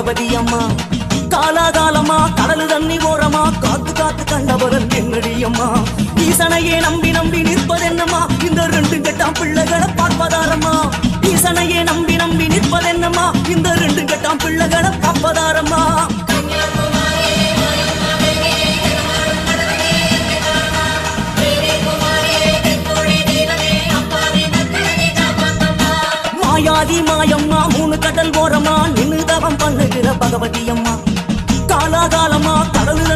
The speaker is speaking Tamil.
பகவதி அம்மா. காலாகாலமா கடலு தண்ணி ஓரமா காத்து காத்து கண்டவரன் என்னடி அம்மா. ஈசனையே நம்பி நம்பி நிற்பதென்னம்மா? இந்த ரெண்டு கெட்டாம் பிள்ளைகளை பார்ப்பதாரம்மா. ஈசனையே நம்பி நம்பி நிற்பதென்னம்மா? இந்த ரெண்டு கெட்டாம் பிள்ளைகளை பார்ப்பதாரம்மா. மாயாதி மாயம்மா மூணு கடல் ஓரமா பகவதி அம்மா காலாகாலமா கடவுள்